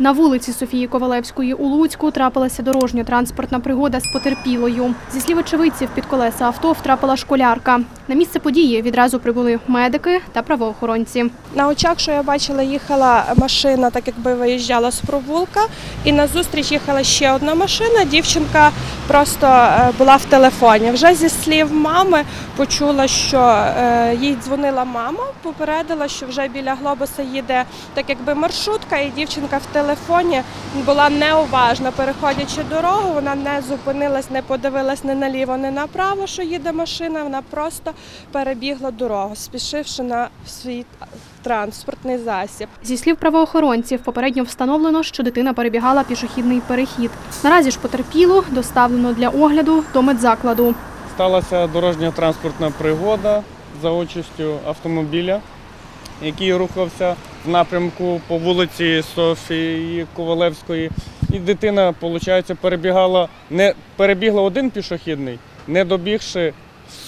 На вулиці Софії Ковалевської у Луцьку трапилася дорожньо-транспортна пригода з потерпілою. Зі слів очевидців, під колеса авто втрапила школярка. На місце події відразу прибули медики та правоохоронці. На очах, що я бачила, їхала машина, так якби виїжджала з провулка, і назустріч їхала ще одна машина. Дівчинка просто е, була в телефоні. Вже зі слів мами почула, що е, їй дзвонила мама, попередила, що вже біля глобуса їде так якби маршрутка, і дівчинка в телефоні була неуважна. Переходячи дорогу, вона не зупинилась, не подивилась ні наліво, ні направо, що їде машина. Вона просто перебігла дорогу, спішивши на свій транспортний засіб. Зі слів правоохоронців, попередньо встановлено, що дитина перебігала пішохідний перехід. Наразі ж потерпілу доставлено для огляду до медзакладу. Сталася дорожньо-транспортна пригода за участю автомобіля, який рухався в напрямку по вулиці Софії Ковалевської. І дитина, виходить, перебігала, не перебігла один пішохідний, не добігши,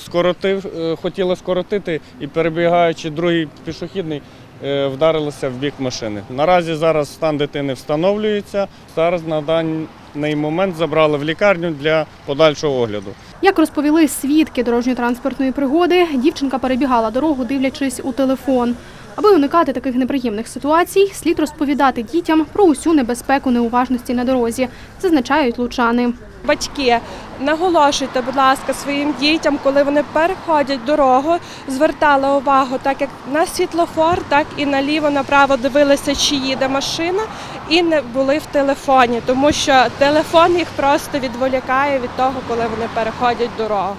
скоротив, е, хотіла скоротити і перебігаючи другий пішохідний, е, вдарилася в бік машини. Наразі зараз стан дитини встановлюється. Зараз на даний момент забрали в лікарню для подальшого огляду. Як розповіли свідки дорожньо-транспортної пригоди, дівчинка перебігала дорогу, дивлячись у телефон. Аби уникати таких неприємних ситуацій, слід розповідати дітям про усю небезпеку неуважності на дорозі, зазначають лучани. Батьки, наголошуйте, будь ласка, своїм дітям, коли вони переходять дорогу, звертали увагу так як на світлофор, так і наліво, направо дивилися, чи їде машина, і не були в телефоні, тому що телефон їх просто відволікає від того, коли вони переходять дорогу.